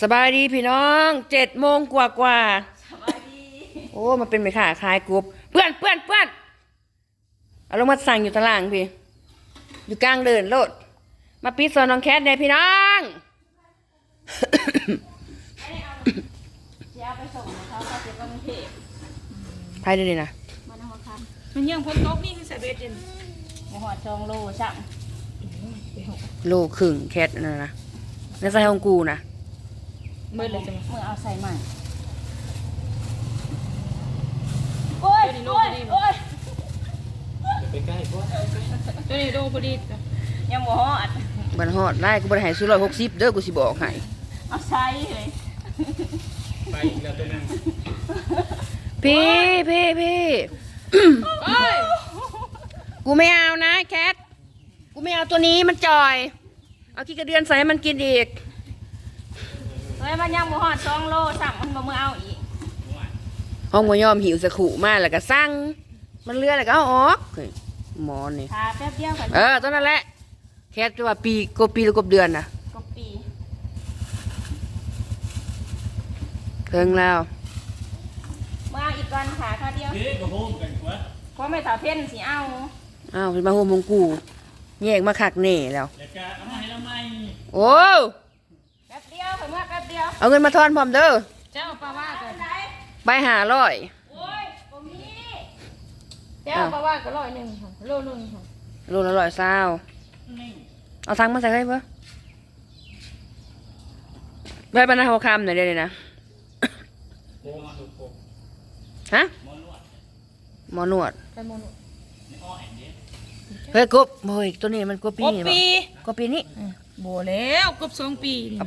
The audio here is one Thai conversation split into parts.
สบายดีพี่น้องเจ็ดโมงกว่ากว่าสวัสดีๆโอ้มันเป็นไปขาคลายกรุบเพื่อนเพื่อนเพื่อนเอาลงมาสั่งอยู่ตารางพี่ อยู่กลางเดินโลด มาปิดโซนน้องแคทได้พี่น้องเดี๋ยวเอาไปส่งเขาเขาจะกรุงเทพภายในนี่นะมาน้ำมันมันยังพ้นโต๊ะนี่คือใส่เบสเย็นหมูหอดจองโลสั่งโลครึ่งแคทนั่นนะในใส่ของกูนะ เมื่อเลยจะมาเมื่อเอาใส่ใหม่โอ้ยโอ้ยโอ้ยตัวนี้โดพอดีจ้ะยังหมูหอดบันฮอดได้กูบริหารซื้อร้อยหกสิบเด้อกูสิบอกให้เอาใส่เลยพี่พี่พี่เอ้ยกูไม่เอานะแคทกูไม่เอาตัวนี้มันจอย เอาขี้กระเดือนใส่ให้มันกินอีก เฮ้ยมันยังหมูหอดจองโลสั่งมันมาเมื่อเอาอีกห้องมยอมหิวสะขู่มากแล้วก็สั่งมันเลือแล้วก็เอาออกเฮ้ยหมอนี่ทาแป๊บเดียวกันเออตอนนั้นแหละแค่ตัวาปีกบปีหรือกบเดือนนะก็ปีเพิ่งแล้วเมื่อเอาอีกก่อนขาข้าเดียวเด็กก็โฮมกันวะเพราะไม่ถาเพ่นสิเอาอ้าวเป็นมาโฮมมงกูแยกมาคักเน่แล้วแล้วก็เอามาให้เราใหม่โอ้ แป๊บเดียเมื่อแป๊บเดียว เอาเงินมาทอนพร้อมเด้อเจ้าปลาว่ากันใบหาร้อยโอ้ยบ่มีเจ้าปลาว่าก็ร้อยหนึ่งค่ะโลหนึ่งค่ะโลละร้อยเศร้านี่เอาทังมาใส่ให้เพื่อใบบรรณาหัวคำหน่อยเดียวเลยนะโฮมสุกโกฮะ มอนวดหมอนวดไก่โมโนในอ้อแอนเด้เฮ้ยกบโอ้ยตัวนี้มันกบปีกบนี่ปีกบปีนี้ โบแล้วกบสองปีนี่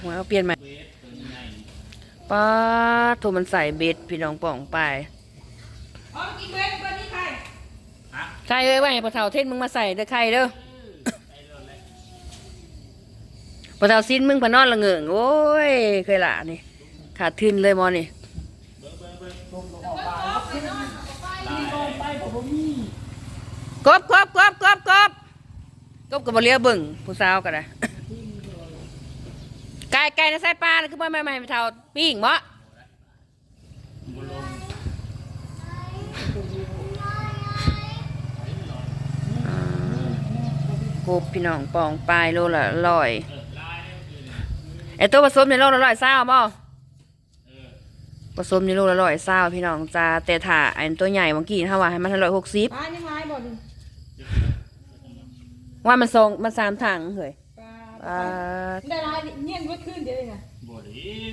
หัวเอาเปลี่ยนใหม่เวสตัวใหญ่ป้าโทรมันใส่เบ็ดพี่น้องป่องไปอ๋อกินเบสวันนี้ใครใครเอ้ยว่าให้ปะเทาเทศมึงมาใส่เด้อใครเด้อปะเทาสิ้นมึงพะนอนละเงิงโอ้ยเคยละนี่ขาดทุนเลยมอนี่กบกบกบกบกบ กบกับบเลียเบิ่งผู้สาวก็ได้ไก่ไก่นะใส่ปลาคือไม่ไม่ไม่ให้ปะเทาปิ้งมะบุลงกบพี่น้องปองปลายโลละร้อยไอตัวผสมในโลละร้อยเศร้าบ่ผสมในโลละร้อยเศร้าพี่น้องจ้าแต่ถ้าอันตัวใหญ่เมื่อกี้ถ้าว่าให้มันร้อยหกสิบ ปลายังไงบ่ดิ ว่ามันสองมันสามถังเฮ้ยปลาอ่าได้ร้ายเงี้ยนไว้ขึ้นเดี๋ยวเลยนะบ่ดี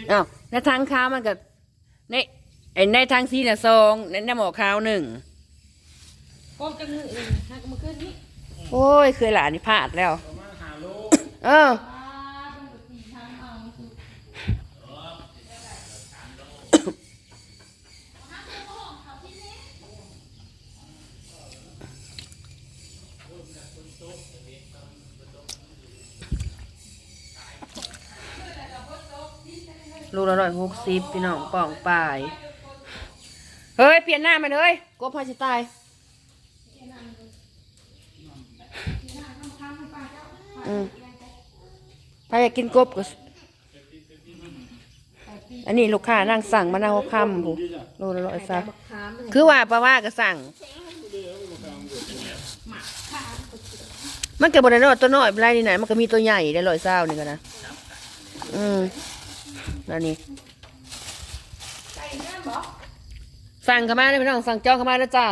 เอ้าในทางข้าวมันก็ในไอในทางซีเนี่ยสองในในหมอข้าวหนึ่งกบจะมือเองถ้าก็มาขึ้นนี่โอ้ยเคยหลานนี่พลาดแล้ว ประมาณหาโล เออ ปลาต้องแบบตีทางเอาคือ โลละร้อยหกสิบพี่น้องปองปลาย เฮ้ย เปลี่ยนหน้ามันเลยกบพาชิตายอืมใครอยากกินกบก็อันนี้ลูกค้านั่งสั่งมะนาวคำผู้โลละร้อยซะคือว่าปลาว่าก็สั่ง มันก็บริโนตัวน้อยเป็นไรนี่ไหนมันก็มีตัวใหญ่ได้ร้อยเศร้านี่กันนะ อืม แล้วนี่สั่งเข้ามาเลยพี่น้องสั่งจองเข้ามาแล้วจ้า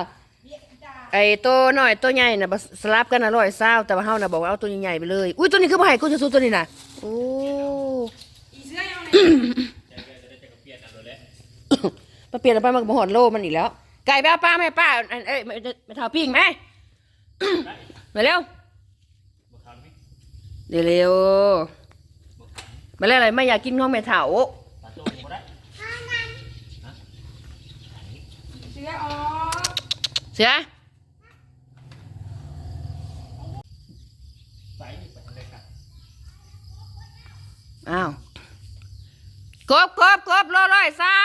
ไอ้ตัวน้อยตัวใหญ่น่ะบ่สลับกันอร่อยเศร้าแต่ว่าเฮาน่ะบอกว่าเอาตัวใหญ่ๆไปเลยอุ้ยตัวนี้คือบ่ให้กูจะสู้ตัวนี้น่ะโอ้อีเสื้อยังไงมาเปลี่ยนเอาไปมันก็บ่ฮอดโลมันอีกแล้ว ไก่ไปเอาปลาไหมป้าอันเอ้ยไม่ไม่เท่าปิ้งไหมมาเร็วบ่ทำไหมเร็วๆ มาเร็วอะไรไม่อยากกินของแม่เฒ่าตาโจบ่ได้เสื้อออกเสือใส่ไปทางใดกันอ้าวกบกบกบโลร้อยเศร้า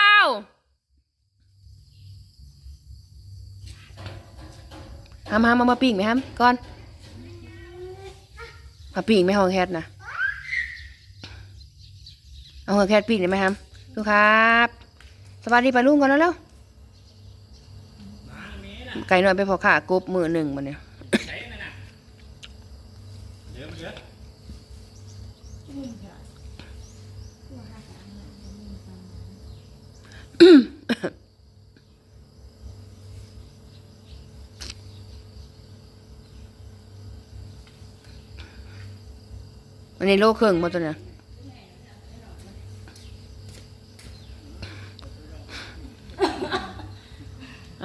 หามหามเอามาปิ้งไหมฮัมก่อนมาปิ้งไหม่ห้องแฮดนะ เอาหัวแคทปีกได้ไหมครับลูครับ สวัสดีไปลุงก่อนแล้วเร็วไก่น้อยไปพอขากบมือหนึ่งมันเนี่ยใช้นั่นน่ะเดี๋ยวเดี๋ยววันนี้โลครึ่องมาตัวเนี่ย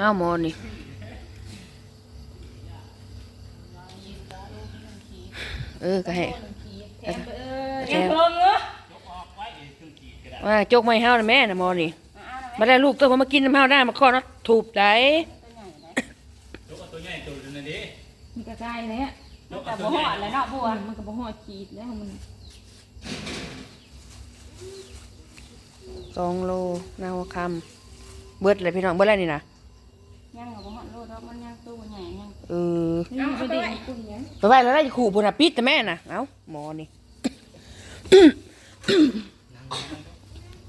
อ้าวหมอนี่เออก็ให้แถมไปเอ้ยแถยังมเพิ่งเนอะยกออกไว้เดี๋ยวเครื่องขีดก็ได้ว่าจกไม่เฮานะแม่นะหมอนี่มาได้ลูกตัวมากินน้ำเฮาได้มาข้อเนาะถูกได้ยกเอาตัวใหญ่ตัวนั้นดิมันก็ใกล้เลยอะยกแต่เอาบ่ตัวหใหอญ่ดแล้วเนาะบัวมันก็บ่ฮอดขีดแล้วมันสองโลหน้าหัวคำเบิดเลยพี่น้องเบิดอะไรนี่นะ ยังบ่หอดโลดอกมันยังตัวใหญ่ยังเออนี่ไปเด็กกุ่นยังไปไว้แล้วได้ขู่พุ่นน่ะปิดแต่แม่น่ะ เอ้าหมอนี่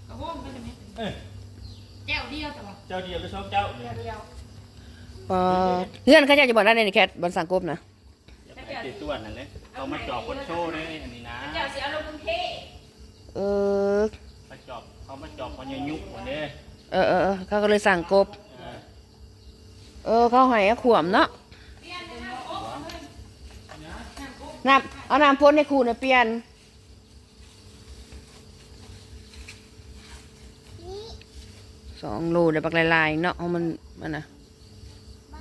กระห้องไปเลยไหมเออแก้วเดียวแต่ว่าเจ้าเดียวหรือสองเจ้าเนี่ยเดียวปอเงื่อนเขาจะจะบอกได้ในแคทบนสังกบนะอย่าไปติดตัวนั่นเลยเอามาจอบคนโชว์เลยอันนี้นะเจ้าสิเอาลงกรุงเทพเออมาจอบเขามาจอบคนยังยุกวันนี้เออเออเออเขาก็เลยสั่งกบ เออเออเขาให้เอาขวมเนาะ น้ำเอาน้ำพ่นในคูเนี่ยเปลี่ยน สองโลเดี๋ยวปักลายๆเนาะเอามันมันนะ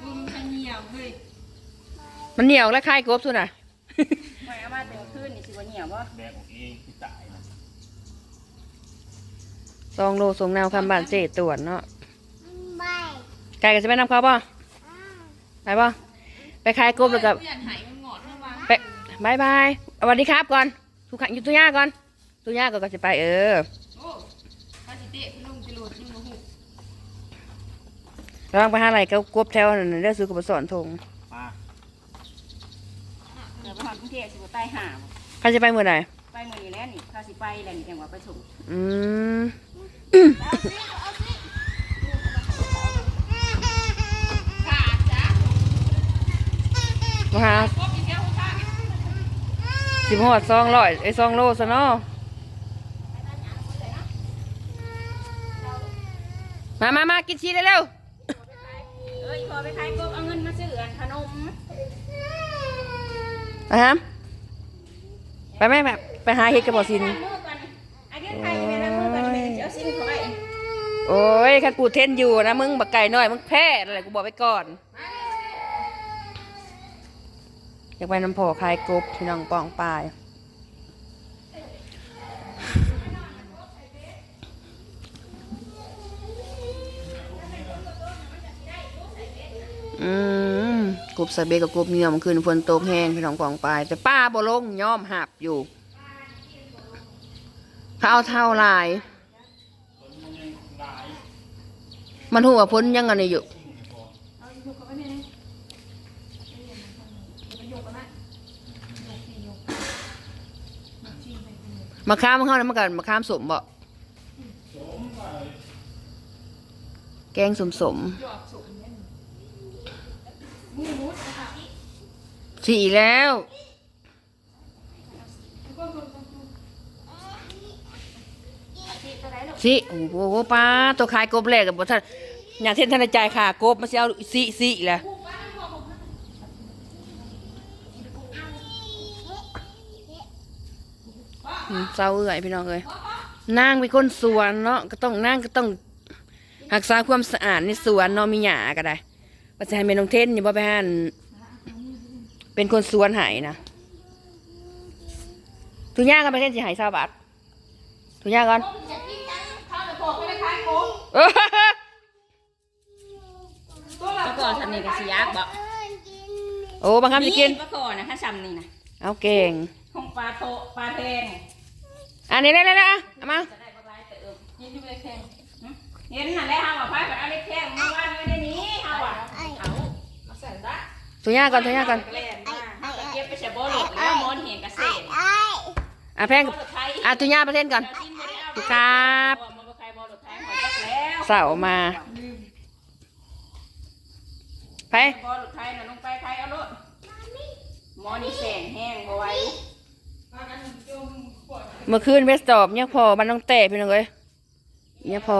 มึงขยี้ยวเฮ้ยมันเหนียวและคล้ายกบสุดน่ะหอยเอามาแต่คืนนี่สิบ่เหี่ยวบ่แบกออกเองที่ตายนะสองโลส่งแนวคำบานเจตรวจเนาะไก่ก็จะไปนำเขาป่ะไปป่ะไปคลายกบแล้วกับ เพื่อนหาย บายบายสวัสดีครับก่อนทุกขังอยู่ตัวย่าก่อนตัวย่าก่อนก็จะไปเออโอ้พาสิเตะลุงจะโหลดยังบ่ฮู้ระวังไปหาอะไรก็กบแถวนั่นเด้อซื้อกบสอนทงมาเดี๋ยวไปหอดกรุงเทพสิบ่ใต้หาบ่เขาจะไปเมื่อไหร่ไปมื้อนี้แล้วนี่ถ้าสิไปแล้วนี่จังว่าไปส่งอืมมาหา สิบหอดซองร้อยไอ้ซองโลซะเนาะมามามากินชีสเร็วเอ้ยพอไปขายกบเอาเงินมาซื้ออันขนมๆอะฮะไปไหมแบบไปหาเห็ดกระบอกสินมือก่อนไอ้เรื่องไทยแม่ล้างมือก่อนแม่จะเอาสิ่งของไอ้โอ้ยคันปูเทนอยู่นะมึงบักไก่น้อยมึงแพ้อะไรกูบอกไปก่อน อยากไปน้ำโพคลายกบพี่น้องปองปลายอืมกบใส่เบกับกบเหนียมันคืนฝนตกแห้งพี่น้องปองปลาย แต่ป้าบ่ลงย่อมหับอยู่เขาเอาเท่าลาย มันหัวพ้นยังไงอยู่ มาข้ามเข้าแล้วมากันมาข้ามสมบ่แกงสมสมสี่แล้วสิโอ้โหป้าตัวขายกบแรกกับบ่ท่านอยากเท่นท่านได้จ่ายค่ากบมาสิเอาสิสิแหละ เศร้าเอื่อยพี่น้องเอ้ยนางเป็นคนสวนเนาะก็ต้องนางก็ต้องรักษาความสะอาดในสวนเนาะมีหญ้าก็ได้ว่าจะให้แม่น้องเทนอยู่บ่ไปหั่นเป็นคนสวนใหายนะทุกอย่างก็ไปเทนสิใหาย20บาททุกอย่างก่อนข้าวจะบอกไม่ได้ขายโกงเออปลาก่อนทำนี่ก็สิยากบ่โอ้บางคำจะกินปลาก่อนนะถ้าซ้ำนี่นะเอาเก่งของปลาโตปลาแพง อันนี้ได้เลยนะเอามาจะได้บ่หลายเติมยินดีเลยแข่งเห็นนั่นแหละเฮาอะพายไปเอาเล็กแท่งมาว่างไว้ในนี้เฮาอะเอามาใส่ละทุกอย่างก่อนทุกอย่างก่อนเล่นมาเฮาก็เก็บไปใช้บ่หลดแล้วมอนเห็นกระเซ็นอะแพงบ่หลดไทยอะทุกอย่างประเทศก่อนเจ้าทิ้งบ่ได้เอาทุกครับบ่มันบ่ใครบ่รถไถหอยจักแล้วเสามาไปบ่รถไถน่ะลงไปไถเอารถหมอนี่แสงแห้งบ่ไหว เมื่อคืนเวสจอบเนี่ยพอมันต้องแตะพี่น้องเอ้ยเนี่ยพอ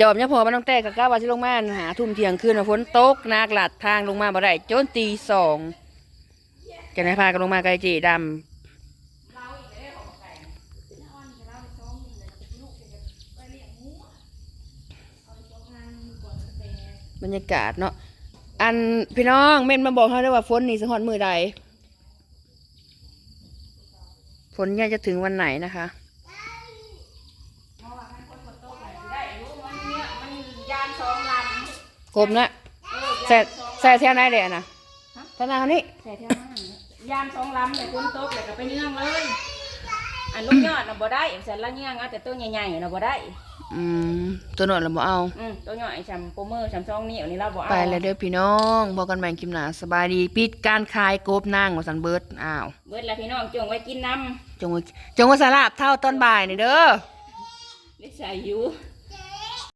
จอบเนี่ยพอมันต้องแตะกับก้าว่าสิลงมาหาทุ่มเที่ยงคืนมาฝนตกนักหลัดทางลงมาบ่ได้จนตีสองจะไหนพากันลงมาไกลจีดำบรรยากาศเนาะอันพี่น้องเม่นมาบอกเขาได้วยว่าฝนนี่สะฮอนมือใด ฝนเนี่ยจะถึงวันไหนนะคะได้รู้มันเนี่ยมันยานสองลำกลมนะใส่ใส่เท่าไหนเดี๋ยวนะเท่าไหนเขานี่ใส่เท่านั้นยานสองลำเลยคุณตกเลยก็ไปเนื่องเลย อันลูกยอดน่ะบ่ได้เสร็จแล้วเนื่องเอาแต่ตัวใหญ่ๆน่ะบ่ได้ อืมตัวหนวดเราบ่เอา อืมตัวใหญ่ชำโปรเมอร์ชำซองนี่อันนี้เราบ่เอาไปแล้วเด้อพี่น้องบอกกันใหม่คลิปหน้าสบายดีปิดการขายกบนางว่าสันเบิร์ดอ้าวเบิดแล้วพี่น้องจงไว้กินน้จงว่าจงว่าสาลาบเท่าตอนบ่ายนี่เด้อำได้ใส่อยู่